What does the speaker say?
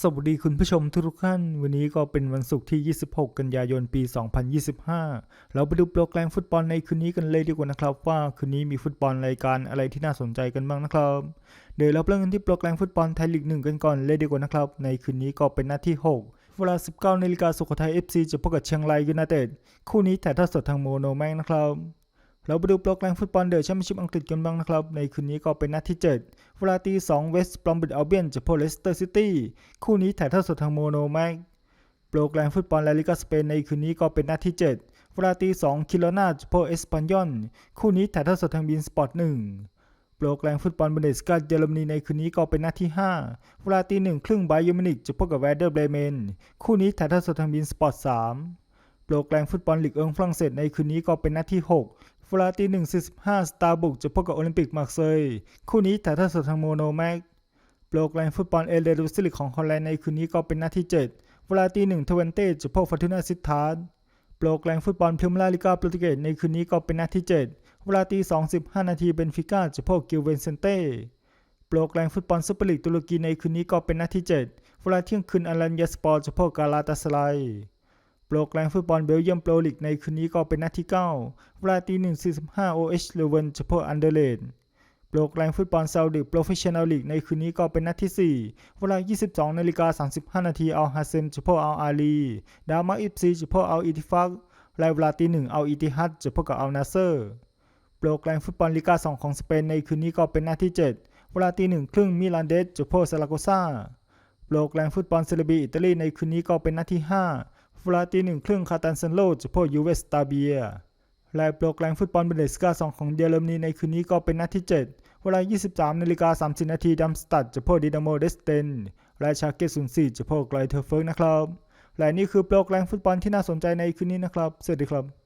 สวัสดีคุณผู้ชมทุกท่าน วันนี้ก็เป็นวันศุกร์ที่ 26 กันยายน ปี 2025 เราไปดูโปรแกรมฟุตบอลในคืนนี้กันเลยดีกว่านะครับ ว่าคืนนี้มีฟุตบอลรายการอะไรที่น่าสนใจกันบ้างนะครับ เดี๋ยวเราเริ่มกันที่โปรแกรมฟุตบอลไทยลีกหนึ่งกันก่อนเลยดีกว่านะครับ ในคืนนี้ก็เป็นนัดที่ 6เวลา 19นาฬิกาสุโขทัย FC จะพบกับเชียงรายยูไนเต็ด คู่นี้ถ่ายทอดสดทางโมโนแมงนะครับ เราไปดูโปรแกรมฟุตบอลเดอะแชมเปี้ยนชิพอังกฤษกันบ้างนะครับ ในคืนนี้ก็เป็นนัดที่ 7 เวลาตี2เวสต์บรอมบิดอัลเบียนจะพบเลสเตอร์ซิตี้คู่นี้ถ่ายทอดสดทางโมโนแม็กโปรแกรมฟุตบอลลาลิกาสเปนในคืนนี้ก็เป็นนัดที่ 7 เวลาตี2คิโลนาจะพบเอสปันยอนคู่นี้ถ่ายทอดสดทางบีนสปอร์ต1โปรแกรมฟุตบอลบุนเดสกาเยอรมนีในคืนนี้ก็เป็นนัดที่ 5 เวลาตีหนึ่งครึ่งไบเยอร์มินิกจะพบกับแวร์เดอร์เบรเมนคู่นี้ถ่ายทอดสดทางบีนสปอร์ต3โปรแกรมฟุตบอลลีกเอิงฝรั่งเศสในคืนนี้ก็เป็นนัดที่6 เวลาตีหนึ่งสี่สิบห้าสตาร์บุกจะพบกับโอลิมปิกมาร์เซยคู่นี้ถ่ายทอดสดทางโมโนแม็กโปรแกรมฟุตบอลเอเลรูซิลิกของฮอลแลนด์ในคืนนี้ก็เป็นนัดที่ 7 เวลาตีหนึ่งทเวนเต้จะพบฟอร์ตูนาซิตาร์โปรแกรมฟุตบอลพรีเมียร์ลีกาโปรตุเกสในคืนนี้ก็เป็นนัดที่ 7 เวลาตีสองสิบห้านาทีเบนฟิก้าจะพบกิลเวนเซนเต้โปรแกรมฟุตบอลซูเปอร์ลีกตุรกีในคืนนี้ก็เป็นนัดที่ 7 เวลาเที่ยงคืนอารันยาสปอร์จะพบกาลาตาสไล รแกรมฟุตบอลเบลเยียมโปรลีกในคืนนี้ก็เป็นนัดที่ 9 เวลาตีหนึ่งสี่สิบห้าโอเอชเลเวนจะพบอันเดเลนโปรแกรมฟุตบอลซาอุดิโปรเฟชชั่นแนลลีกในคืนนี้ก็เป็นนัดที่ 4 เวลา 22นาฬิกา35นาทีอัลฮาเซมจะพบอัลอาลีดามาอิฟซีจะพบอัลอิติฟักแลเวลาตีหนึ่งอัลอิติฮัดจะพบกับอัลนาเซอร์โปรแกรมฟุตบอลลีกา2ของสเปนในคืนนี้ก็เป็นนัดที่ 7 เวลาตีหนึ่งครึ่งมิลานเดสจะพบซาลาโกซาโปรแกรมฟุตบอลเซเรบีอิตาลีในคืนนี้ก็เป็นนัดที่ 5 เวลาตีหนึ่งครึ่งคาตันเซนโลจะพบยูเวสตาเบียและโปรแกรมฟุตบอลบุนเดสกาสองของเยอรมนีในคืนนี้ก็เป็นนัดที่ 7 เวลา 23นาฬิกา30นาทีดัมสตัดจะพบดินาโมเดสเตนและชาเกต04จะพบไกลเทอร์เฟิร์กนะครับ และนี่คือโปรแกรมฟุตบอลที่น่าสนใจในคืนนี้นะครับ สวัสดีครับ